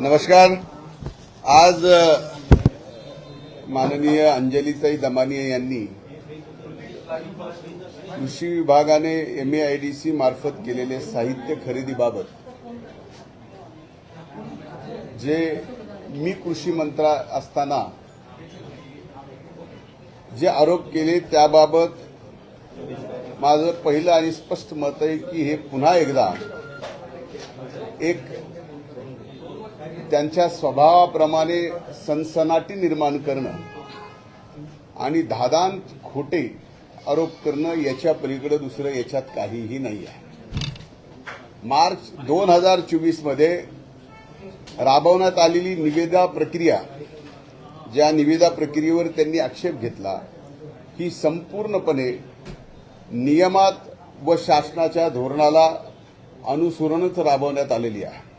नमस्कार. आज माननीय अंजलीताई दमानिया यांनी कृषी विभागाने एमएआयडीसी मार्फत केलेले साहित्य खरेदीबाबत जे मी कृषी मंत्रा असताना जे आरोप केले त्याबाबत माझं पहिलं आणि स्पष्ट मत आहे की हे पुन्हा एकदा एक त्यांच्या स्वभावाप्रमाणे सनसनाटी निर्माण करणं आणि धादान खोटे आरोप करणं याच्या पलीकडे दुसरं याच्यात काहीही नाही आहे. मार्च दोन हजार चोवीसमध्ये राबवण्यात आलेली निविदा प्रक्रिया ज्या निविदा प्रक्रियेवर त्यांनी आक्षेप घेतला ही संपूर्णपणे नियमात व शासनाच्या धोरणाला अनुसरूनच राबवण्यात आलेली आहे.